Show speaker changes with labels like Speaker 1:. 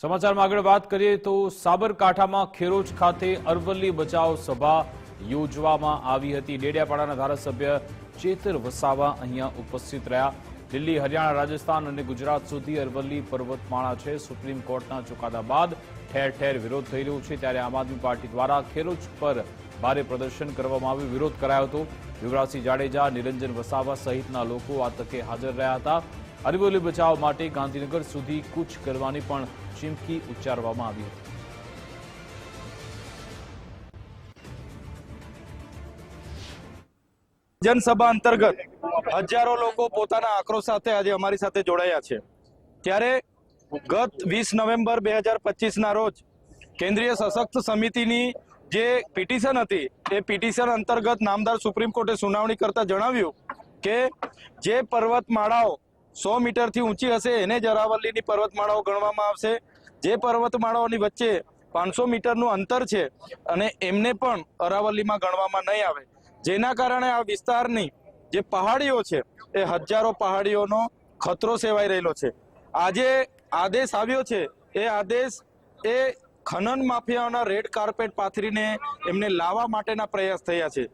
Speaker 1: સમાચારમાં આગળ વાત કરીએ તો સાબરકાંઠામાં ખેરોજ ખાતે અરવલ્લી બચાવ સભા યોજવામાં આવી હતી. ડેડિયાપાડાના ધારાસભ્ય ચેતર વસાવા અહીંયા ઉપસ્થિત રહ્યા. દિલ્હી, હરિયાણા, રાજસ્થાન અને ગુજરાત સુધી અરવલ્લી પર્વતમાળા છે. સુપ્રીમ કોર્ટના ચુકાદા બાદ ઠેર ઠેર વિરોધ થઈ રહ્યો છે. ત્યારે આમ આદમી પાર્ટી દ્વારા ખેરોજ પર ભારે પ્રદર્શન કરવામાં આવ્યું. વિરોધ કરાયો હતો. યુવરાજસિંહ જાડેજા, નિરંજન વસાવા સહિતના લોકો આ તકે હાજર રહ્યા હતા. અરવલ્લી બચાવ માટે ગાંધીનગર સુધી કૂચ કરવાની પણ ચીમકી ઉચ્ચારવામાં આવી હતી.
Speaker 2: જનસભા અંતર્ગત હજારો લોકો પોતાના આક્રોશ સાથે આજે અમારી સાથે જોડાયા છે. ત્યારે ગત વીસ નવેમ્બર બે હજાર પચીસના રોજ કેન્દ્રીય સશક્ત સમિતિની જે પિટિશન હતી, એ પિટિશન અંતર્ગત નામદાર સુપ્રીમ કોર્ટે સુનાવણી કરતા જણાવ્યું કે જે પર્વતમાળાઓ સો મીટરથી ઊંચી હશે, એને જ અરાવલ્લીની પર્વતમાળાઓ ગણવામાં આવશે. જે પર્વતમાળાઓની વચ્ચે પાંચસો મીટરનું અંતર છે અને એમને પણ અરાવલ્લીમાં ગણવામાં નહીં આવે. જેના કારણે આ વિસ્તારની જે પહાડીઓ છે, એ હજારો પહાડીઓનો ખતરો સેવાઈ રહેલો છે. આજે આદેશ આવ્યો છે, એ આદેશ એ ખનન માફિયાઓના રેડ કાર્પેટ પાથરીને એમને લાવવા માટેના પ્રયાસ થયા છે.